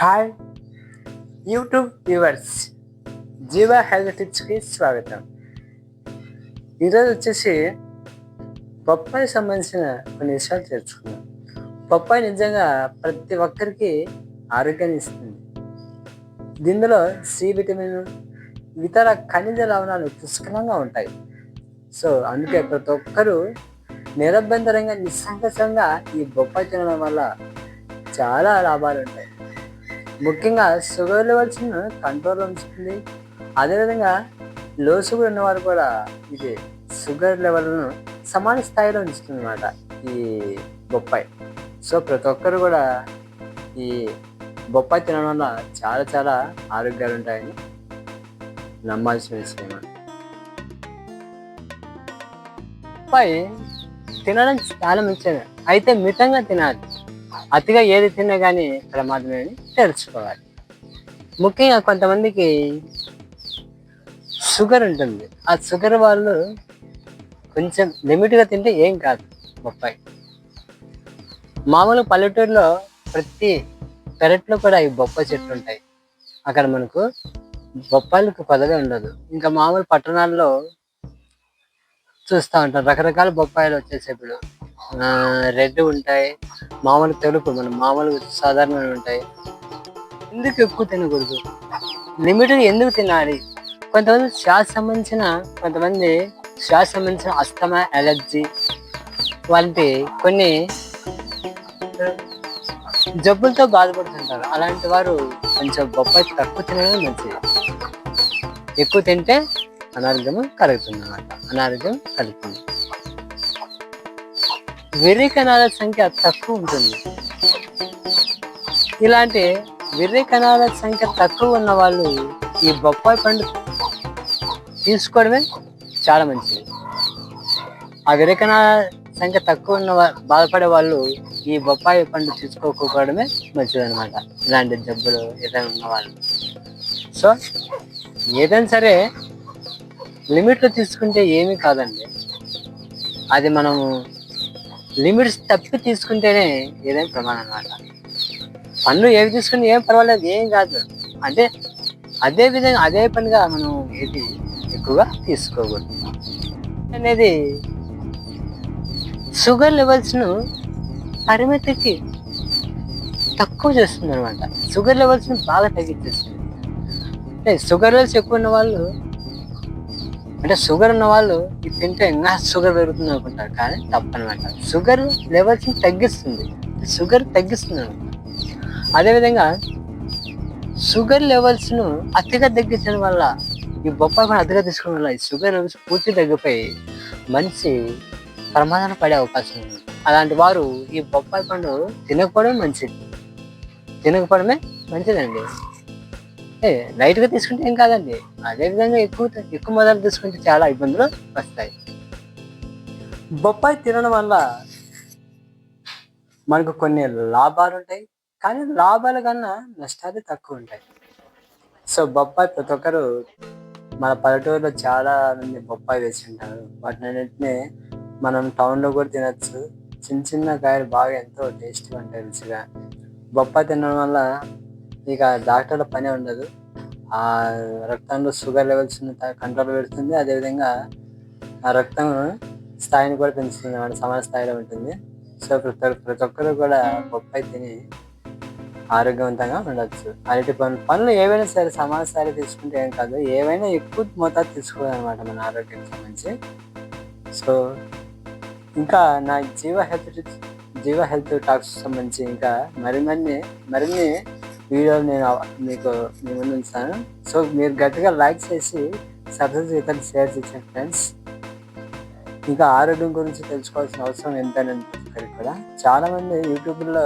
Hi YouTube viewers Jeeva health టిప్స్కి స్వాగతం. ఈరోజు వచ్చేసి పప్పాయి సంబంధించిన కొన్ని విషయాలు తెలుసుకుందాం. పప్పాయి నిజంగా ప్రతి ఒక్కరికి ఆరోగ్యాన్ని ఇస్తుంది. దీనిలో సి విటమిన్ ఇతర ఖనిజ లవణాలు పుష్కలంగా ఉంటాయి. సో అందుకే ప్రతి ఒక్కరూ నిరభ్యంతరంగా నిస్సంకసంగా ఈ బొప్పాయి తినడం వల్ల చాలా లాభాలు ఉంటాయి. ముఖ్యంగా షుగర్ లెవెల్స్ను కంట్రోల్ ఉంచుతుంది. అదేవిధంగా లో షుగర్ ఉన్నవారు కూడా ఇది షుగర్ లెవెల్ను సమాన స్థాయిలో ఉంచుతుంది అనమాట ఈ బొప్పాయి. సో ప్రతి ఒక్కరు కూడా ఈ బొప్పాయి తినడం వల్ల చాలా చాలా ఆరోగ్యాలు ఉంటాయని నమ్మాల్సిన విషయం బొప్పాయి తినడం చాలా మంచిది అయితే మితంగా తినాలి. అతిగా ఏది తిన్నా కానీ ప్రమాదమే అని తెలుసుకోవాలి. ముఖ్యంగా కొంతమందికి షుగర్ ఉంటుంది. ఆ షుగర్ వాళ్ళు కొంచెం లిమిట్గా తింటే ఏం కాదు బొప్పాయి మామూలు పల్లెటూరులో ప్రతి పెరట్లో కూడా ఈ బొప్పాయి చెట్లు ఉంటాయి. అక్కడ మనకు బొప్పాయిలకు కొదవే ఉండదు. ఇంకా మామూలు పట్టణాల్లో చూస్తూ ఉంటాం రకరకాల బొప్పాయిలు వచ్చేసేప్పుడు రెడ్ ఉంటాయి మామూలు తెలుపు మనం మామూలు సాధారణంగా ఉంటాయి. ఎందుకు ఎక్కువ తినకూడదు? లిమిట్ ఎందుకు తినాలి? కొంతమంది శ్వాస సంబంధించిన కొంతమంది శ్వాస సంబంధించిన అస్తమా ఎలర్జీ వంటి కొన్ని జబ్బులతో బాధపడుతుంటారు. అలాంటి వారు కొంచెం బొప్పాయి తక్కువ తినడం మంచిది. ఎక్కువ తింటే అనారోగ్యం కలుగుతుంది అన్నమాట అనారోగ్యం కలుగుతుంది. వెర్రి కణాల సంఖ్య తక్కువ ఉంటుంది. ఇలాంటి వెర్రి కణాల సంఖ్య తక్కువ ఉన్న వాళ్ళు ఈ బొప్పాయి పండు తీసుకోవడమే చాలా మంచిది. ఆ వెర్రి కణాల సంఖ్య తక్కువ ఉన్న బాధపడే వాళ్ళు ఈ బొప్పాయి పండు తీసుకోకపోవడమే మంచిది అనమాట ఇలాంటి జబ్బులు ఏదైనా ఉన్న వాళ్ళు. సో ఏదైనా సరే లిమిట్లో తీసుకుంటే ఏమీ కాదండి. అది మనము లిమిట్స్ తప్పి తీసుకుంటేనే ఏదైనా ప్రమాదం అనమాట పన్ను ఏవి తీసుకుని ఏం పర్వాలేదు ఏం కాదు. అంటే అదే విధంగా అదే పనిగా మనం ఏది ఎక్కువగా తీసుకోకూడదు. అనేది షుగర్ లెవెల్స్ను పరిమితికి తక్కువ చేస్తుంది అనమాట షుగర్ లెవెల్స్ని బాగా తగ్గించేస్తుంది. అంటే షుగర్ లెవెల్స్ ఎక్కువ ఉన్న వాళ్ళు అంటే షుగర్ ఉన్న వాళ్ళు ఇది తింటే ఇంకా షుగర్ పెరుగుతుంది అనుకుంటారు కానీ తప్పనమాట షుగర్ లెవెల్స్ తగ్గిస్తుంది. షుగర్ తగ్గిస్తుంది అదేవిధంగా షుగర్ లెవెల్స్ను అతిగా తగ్గించడం వల్ల ఈ బొప్పాయి పండు అతిగా తీసుకోవడం వల్ల ఈ షుగర్ లెవెల్స్ పూర్తి తగ్గిపోయి మంచి ప్రమాదాలు పడే అవకాశం ఉంది. అలాంటి వారు ఈ బొప్పాయి పండు తినకపోవడమే మంచిది. తినకపోవడమే మంచిదండి. లైట్గా తీసుకుంటే ఏం కాదండి. అదే విధంగా ఎక్కువ ఎక్కువ మొదలు తీసుకుంటే చాలా ఇబ్బందులు వస్తాయి. బొప్పాయి తినడం వల్ల మనకు కొన్ని లాభాలు ఉంటాయి. కానీ లాభాల కన్నా నష్టాలు తక్కువ ఉంటాయి. సో బొప్పాయి ప్రతి ఒక్కరు మన పల్లెటూరులో చాలా మంది బొప్పాయి వేసి ఉంటారు వాటిని అన్నింటినీ మనం టౌన్లో కూడా తినచ్చు. చిన్న చిన్న కాయలు బాగా ఎంతో టేస్ట్గా ఉంటాయి రుచిగా. బొప్పాయి తినడం వల్ల ఇక డాక్టర్ల పనే ఉండదు. ఆ రక్తంలో షుగర్ లెవెల్స్ కంట్రోల్ పెడుతుంది. అదేవిధంగా ఆ రక్తం స్థాయిని కూడా పెంచుతుంది అన్నమాట. సమాన స్థాయిలో ఉంటుంది. సో ప్రతి ఒక్క- ప్రతి ఒక్కరు కూడా బొప్పాయి తిని ఆరోగ్యవంతంగా ఉండొచ్చు. అలాంటి పనులు పనులు ఏవైనా సరే సమాన స్థాయిలో తీసుకుంటే ఏం కాదు. ఏవైనా ఎక్కువ మోతాదు తీసుకోవాలన్నమాట మన ఆరోగ్యానికి సంబంధించి. సో ఇంకా నా జీవ హెల్త్ జీవ హెల్త్ టాక్స్ సంబంధించి ఇంకా మరిన్ని మరిన్ని వీడియోలు నేను మీకు మీ ముందు ఉంచుతాను. సో మీరు గట్టిగా లైక్ చేసి సబ్స్క్రైబ్ ఇతరులు షేర్ చేసాను ఫ్రెండ్స్. ఇంకా ఆరోగ్యం గురించి తెలుసుకోవాల్సిన అవసరం ఎంతైనా కూడా చాలా మంది యూట్యూబ్లో